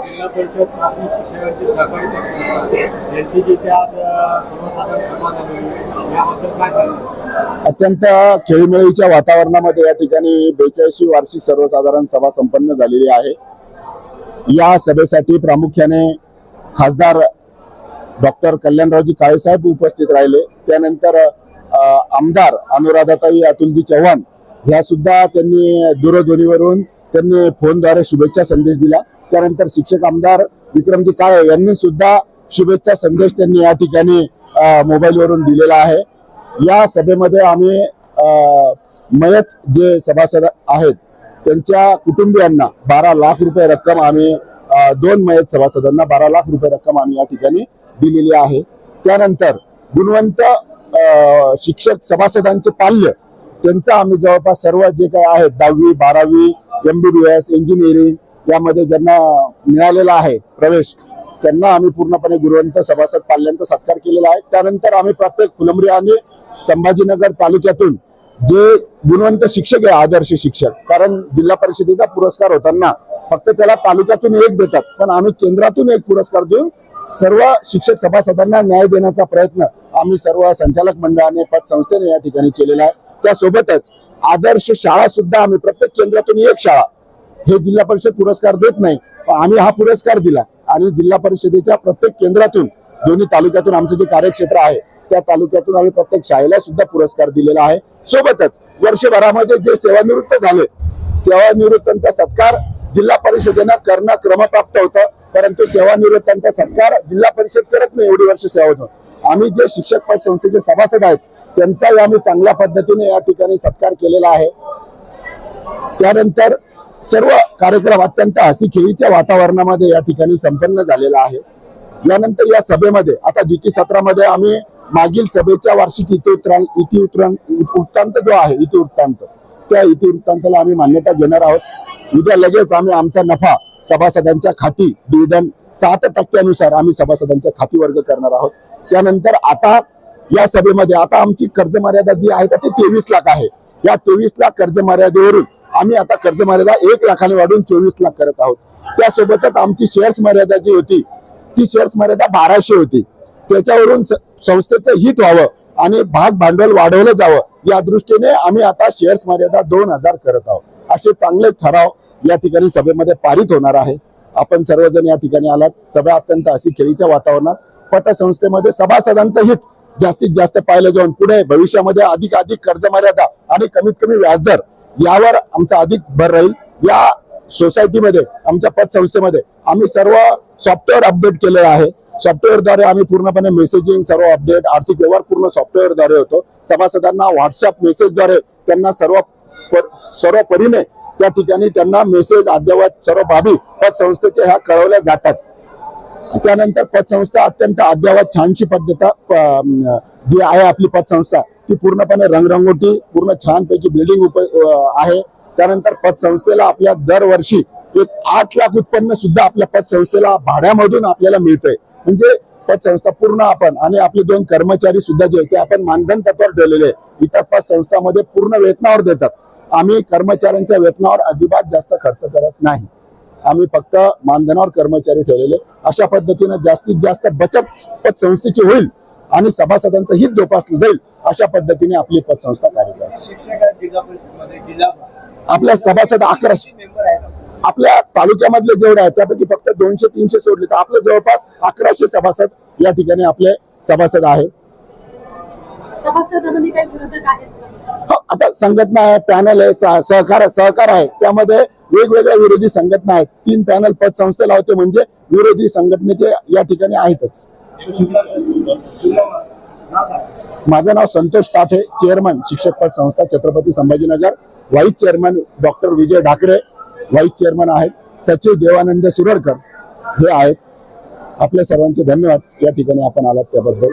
जिल्हा परिषद प्राथमिक शिक्षकांची सहकारी परिषद यांची जी त्या सर्वसाधारण सभा झाली याबद्दल काय सांगितलं अत्यंत खेळीमेळीच्या वातावरणामध्ये या ठिकाणी बेचाळीसवी वार्षिक सर्वसाधारण सभा संपन्न झालेली आहे. या सभेसाठी प्रामुख्याने खासदार डॉक्टर कल्याणरावजी काळेसाहेब उपस्थित राहिले. त्यानंतर आमदार अनुराधाताई अतुलजी चव्हाण ह्या सुद्धा त्यांनी दूरध्वनीवरून त्यांनी फोनद्वारे शुभेच्छा संदेश दिला. त्यानंतर शिक्षक आमदार विक्रमजी काळे यांनी सुद्धा शुभेच्छा संदेश त्यांनी या ठिकाणी मोबाईलवरून दिलेला आहे. या सभेमध्ये आम्ही मयत जे सभासद आहेत त्यांच्या कुटुंबियांना बारा लाख रुपये रक्कम आम्ही दोन मयत सभासदांना बारा लाख रुपये रक्कम आम्ही या ठिकाणी दिलेली आहे. त्यानंतर गुणवंत शिक्षक सभासदांचे पाल्य त्यांचं आम्ही जवळपास सर्व जे काही आहेत दहावी बारावी एमबीबीएस इंजिनिअरिंग यामध्ये ज्यांना मिळालेला आहे प्रवेश त्यांना आम्ही पूर्णपणे गुरुवंत सभासद पाल्यांचा सत्कार केलेला आहे. त्यानंतर आम्ही प्रत्येक फुलंब्री आणि संभाजीनगर तालुक्यातून जे गुणवंत शिक्षक आहे आदर्श शिक्षक कारण जिल्हा परिषदेचा पुरस्कार होताना फक्त त्याला तालुक्यातून एक देतात पण आम्ही केंद्रातून एक पुरस्कार देऊन सर्व शिक्षक सभासदांना न्याय देण्याचा प्रयत्न आम्ही सर्व संचालक मंडळाने पतसंस्थेने या ठिकाणी केलेला आहे. त्यासोबतच आदर्श शाळा सुद्धा आम्ही प्रत्येक केंद्रातून एक शाळा हे जिल्हा परिषद पुरस्कार देत नाही. आम्ही हा पुरस्कार दिला. आणि जिल्हा परिषदेच्या प्रत्येक केंद्रातून दोन्ही तालुक्यातून आमचं जे कार्यक्षेत्र आहे त्या तालुक्यातून आम्ही प्रत्येक शाळेला सुद्धा पुरस्कार दिलेला आहे. सोबतच वर्षभरामध्ये जे सेवानिवृत्त झाले सेवानिवृत्तांचा सत्कार जिल्हा परिषदेनं करणं क्रमप्राप्त होतं. परंतु सेवानिवृत्तांचा सत्कार जिल्हा परिषद करत नाही एवढी वर्ष सेवा होतो आम्ही जे शिक्षक पद संस्थेचे सभासद आहेत त्यांचाही आम्ही चांगल्या पद्धतीने या ठिकाणी सत्कार केलेला आहे. त्यानंतर सर्व कार्यक्रम अत्यंत हसी खेळीच्या वातावरणामध्ये या ठिकाणी संपन्न झालेला आहे. यानंतर या सभेमध्ये आता द्वितीय सत्रामध्ये आम्ही मागील सभेच्या वार्षिक इतिवृत्तांत इतिवृत्तांत वृत्तांत जो आहे इतिवृत्तांत त्या इतिवृत्तांताला आम्ही मान्यता घेणार आहोत. उद्या लगेच आम्ही आमचा नफा सभासदांच्या खाती डिव्हिडंड सात टक्क्यानुसार आम्ही सभासदांच्या खाती वर्ग करणार आहोत. त्यानंतर आता या सभेमध्ये आता आमची कर्ज मर्यादा जी आहे ती तेवीस लाख आहे. या तेवीस लाख कर्ज मर्यादेवरून आम्ही आता कर्ज मर्यादा एक लाखाने वाढून चोवीस लाख करत आहोत. त्यासोबतच आमची शेअर्स मर्यादा जी होती ती शेअर्स मर्यादा बाराशे होती. त्याच्यावरून संस्थेचं हित व्हावं आणि भाग भांडवल वाढवलं जावं या दृष्टीने आम्ही आता शेअर्स मर्यादा दोन हजार करत आहोत. असे चांगले ठराव या ठिकाणी सभेमध्ये पारित होणार आहे. आपण सर्वजण या ठिकाणी आलात. सभा अत्यंत अशी खेळीच्या वातावरणात. पतसंस्थेमध्ये सभासदांचं हित जास्तीत जास्त पाहिलं जाऊन पुढे भविष्यामध्ये अधिक अधिक कर्ज मर्यादा आणि कमीत कमी व्याजदर यावर आमचा अधिक भर राहील. या सोसायटीमध्ये आमच्या पतसंस्थेमध्ये आम्ही सर्व सॉफ्टवेअर अपडेट केलेलं आहे. सॉफ्टवेअरद्वारे आम्ही पूर्णपणे मेसेजिंग सर्व अपडेट आर्थिक व्यवहार पूर्ण सॉफ्टवेअरद्वारे होतो. सभासदांना व्हॉट्सअप मेसेजद्वारे त्यांना सर्व प- सर्व परीने त्या ठिकाणी त्यांना मेसेज अद्ययावत सर्व बाबी पतसंस्थेच्या ह्या कळवल्या जातात. त्यानंतर पतसंस्था अत्यंत अद्ययावत छानशी पद्धत जी आहे आपली पतसंस्था ती पूर्णपणे रंगरंगोटी पूर्ण छानपैकी बिल्डिंग उप आहे. त्यानंतर पतसंस्थेला आपल्या दरवर्षी एक आठ लाख उत्पन्न सुद्धा आपल्या पतसंस्थेला भाड्यामधून आपल्याला मिळतंय. म्हणजे पतसंस्था पूर्ण आपण आणि आपले दोन कर्मचारी सुद्धा जे ते आपण मानधन तत्वावर ठेवलेले आहे. इतर पतसंस्थामध्ये पूर्ण वेतनावर देतात. आम्ही कर्मचाऱ्यांच्या वेतनावर अजिबात जास्त खर्च करत नाही. आम्ही फक्त मानधनावर कर्मचारी ठेवलेले. अशा पद्धतीनं जास्तीत जास्त बचत पतसंस्थेची होईल आणि सभासदांचं हित जोपासलं जाईल अशा पद्धतीने आपली पतसंस्था कार्य आपल्या सभासद अकराशे आपल्या तालुक्यामधले जेवढे आहेत त्यापैकी फक्त दोनशे तीनशे सोडले. तर आपले जवळपास अकराशे सभासद या ठिकाणी आपले सभासद आहेत. सभासदांमध्ये काही विरोधक आहेत का? हो, आता संघटना आहे पॅनल आहे सह- सहकार सहकार आहे. त्यामध्ये वेगवेगळ्या विरोधी संघटना आहेत. तीन पॅनल पतसंस्थेला लावते म्हणजे विरोधी संघटनेचे या ठिकाणी आहेतच. माझं नाव संतोष टाठे चेअरमन शिक्षक पद संस्था Chhatrapati Sambhajinagar. Vice chairman doctor Vijay Dhakare. Vice chairman आहेत सचिव देवानंद सुरडकर. हे आहेत. आपल्या सर्वांचे धन्यवाद. या ठिकाणी आपण आलात त्याबद्दल.